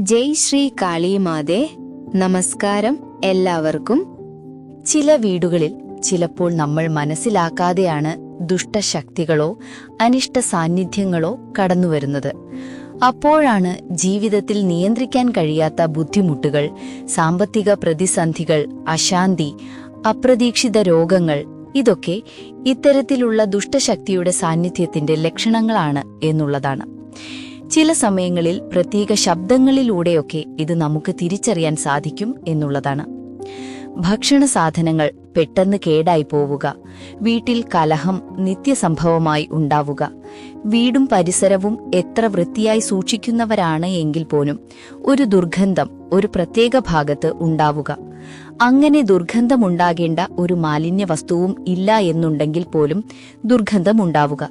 ജയ് ശ്രീ കാളിമാതേ നമസ്കാരം എല്ലാവർക്കും. ചില വീടുകളിൽ ചിലപ്പോൾ നമ്മൾ മനസ്സിലാക്കാതെയാണ് ദുഷ്ടശക്തികളോ അനിഷ്ട സാന്നിധ്യങ്ങളോ കടന്നുവരുന്നത്. അപ്പോഴാണ് ജീവിതത്തിൽ നിയന്ത്രിക്കാൻ കഴിയാത്ത ബുദ്ധിമുട്ടുകൾ സാമ്പത്തിക പ്രതിസന്ധികൾ അശാന്തി അപ്രതീക്ഷിത രോഗങ്ങൾ ഇതൊക്കെ ഇത്തരത്തിലുള്ള ദുഷ്ടശക്തിയുടെ സാന്നിധ്യത്തിന്റെ ലക്ഷണങ്ങളാണ് എന്നുള്ളതാണ്. ചില സമയങ്ങളിൽ പ്രത്യേക ശബ്ദങ്ങളിലൂടെയൊക്കെ ഇത് നമുക്ക് തിരിച്ചറിയാൻ സാധിക്കും എന്നുള്ളതാണ്. ഭക്ഷണ സാധനങ്ങൾ പെട്ടെന്ന് കേടായി പോവുക വീട്ടിൽ കലഹം നിത്യസംഭവമായി ഉണ്ടാവുക വീടും പരിസരവും എത്ര വൃത്തിയായി സൂക്ഷിക്കുന്നവരാണ് എങ്കിൽ പോലും ഒരു ദുർഗന്ധം ഒരു പ്രത്യേക ഭാഗത്ത് ഉണ്ടാവുക. അങ്ങനെ ദുർഗന്ധമുണ്ടാകേണ്ട ഒരു മാലിന്യ വസ്തുവും ഇല്ല എന്നുണ്ടെങ്കിൽ പോലും ദുർഗന്ധമുണ്ടാവുക.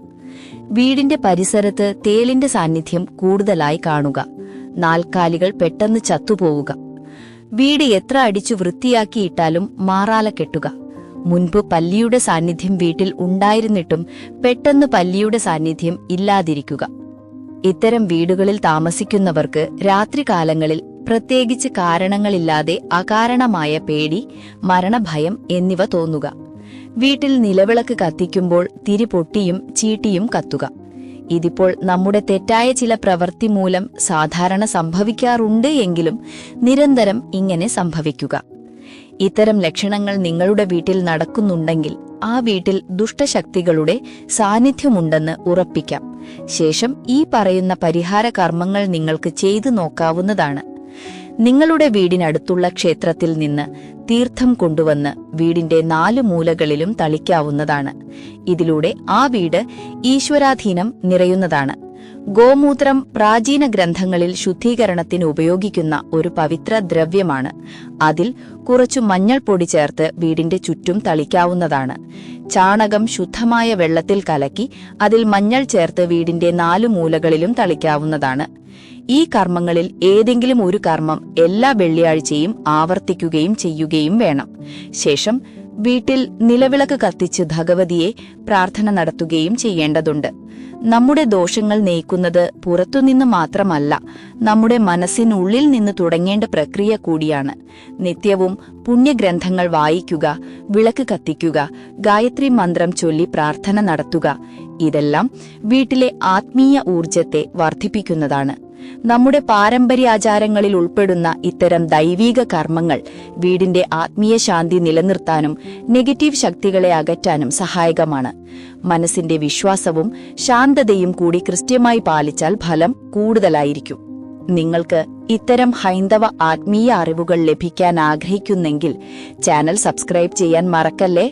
വീടിന്റെ പരിസരത്ത് തേലിന്റെ സാന്നിധ്യം കൂടുതലായി കാണുക. നാൽക്കാലികൾ പെട്ടെന്ന് ചത്തുപോവുക. വീട് എത്ര അടിച്ചു വൃത്തിയാക്കിയിട്ടാലും മാറാല കെട്ടുക. മുൻപ് പല്ലിയുടെ സാന്നിധ്യം വീട്ടിൽ ഉണ്ടായിരുന്നിട്ടും പെട്ടെന്ന് പല്ലിയുടെ സാന്നിധ്യം ഇല്ലാതിരിക്കുക. ഇത്തരം വീടുകളിൽ താമസിക്കുന്നവർക്ക് രാത്രികാലങ്ങളിൽ പ്രത്യേകിച്ച് കാരണങ്ങളില്ലാതെ അകാരണമായ പേടി മരണഭയം എന്നിവ തോന്നുക. വീട്ടിൽ നിലവിളക്ക് കത്തിക്കുമ്പോൾ തിരി പൊട്ടിയും ചീട്ടിയും കത്തുക. ഇതിപ്പോൾ നമ്മുടെ തെറ്റായ ചില പ്രവൃത്തി മൂലം സാധാരണ സംഭവിക്കാറുണ്ട് എങ്കിലും നിരന്തരം ഇങ്ങനെ സംഭവിക്കുക. ഇത്തരം ലക്ഷണങ്ങൾ നിങ്ങളുടെ വീട്ടിൽ നടക്കുന്നുണ്ടെങ്കിൽ ആ വീട്ടിൽ ദുഷ്ടശക്തികളുടെ സാന്നിധ്യമുണ്ടെന്ന് ഉറപ്പിക്കാം. ശേഷം ഈ പറയുന്ന പരിഹാര കർമ്മങ്ങൾ നിങ്ങൾക്ക് ചെയ്തു നോക്കാവുന്നതാണ്. നിങ്ങളുടെ വീടിനടുത്തുള്ള ക്ഷേത്രത്തിൽ നിന്ന് തീർത്ഥം കൊണ്ടുവന്ന് വീടിന്റെ നാല് മൂലകളിലും തളിക്കാവുന്നതാണ്. ഇതിലൂടെ ആ വീട് ഈശ്വരാധീനം നിറയുന്നതാണ്. ഗോമൂത്രം പ്രാചീന ഗ്രന്ഥങ്ങളിൽ ശുദ്ധീകരണത്തിന് ഉപയോഗിക്കുന്ന ഒരു പവിത്ര ദ്രവ്യമാണ്. അതിൽ കുറച്ചു മഞ്ഞൾപ്പൊടി ചേർത്ത് വീടിന്റെ ചുറ്റും തളിക്കാവുന്നതാണ്. ചാണകം ശുദ്ധമായ വെള്ളത്തിൽ കലക്കി അതിൽ മഞ്ഞൾ ചേർത്ത് വീടിന്റെ നാലു മൂലകളിലും തളിക്കാവുന്നതാണ്. ഈ കർമ്മങ്ങളിൽ ഏതെങ്കിലും ഒരു കർമ്മം എല്ലാ വെള്ളിയാഴ്ചയും ആവർത്തിക്കുകയും ചെയ്യുകയും വേണം. ശേഷം വീട്ടിൽ നിലവിളക്ക് കത്തിച്ച് ഭഗവതിയെ പ്രാർത്ഥന നടത്തുകയും ചെയ്യേണ്ടതുണ്ട്. നമ്മുടെ ദോഷങ്ങൾ നീക്കുന്നത് പുറത്തുനിന്ന് മാത്രമല്ല നമ്മുടെ മനസ്സിനുള്ളിൽ നിന്ന് തുടങ്ങേണ്ട പ്രക്രിയ കൂടിയാണ്. നിത്യവും പുണ്യഗ്രന്ഥങ്ങൾ വായിക്കുക വിളക്ക് കത്തിക്കുക ഗായത്രി മന്ത്രം ചൊല്ലി പ്രാർത്ഥന നടത്തുക ഇതെല്ലാം വീട്ടിലെ ആത്മീയ ഊർജത്തെ വർദ്ധിപ്പിക്കുന്നതാണ്. നമ്മുടെ പാരമ്പര്യാചാരങ്ങളിൽ ഉൾപ്പെടുന്ന ഇത്തരം ദൈവീക കർമ്മങ്ങൾ വീടിന്റെ ആത്മീയ ശാന്തി നിലനിർത്താനും നെഗറ്റീവ് ശക്തികളെ അകറ്റാനും സഹായകമാണ്. മനസ്സിന്റെ വിശ്വാസവും ശാന്തതയും കൂടി കൃത്യമായി പാലിച്ചാൽ ഫലം കൂടുതലായിരിക്കും. നിങ്ങൾക്ക് ഇത്തരം ഹൈന്ദവ ആത്മീയ അറിവുകൾ ലഭിക്കാൻ ആഗ്രഹിക്കുന്നെങ്കിൽ ചാനൽ സബ്സ്ക്രൈബ് ചെയ്യാൻ മറക്കല്ലേ?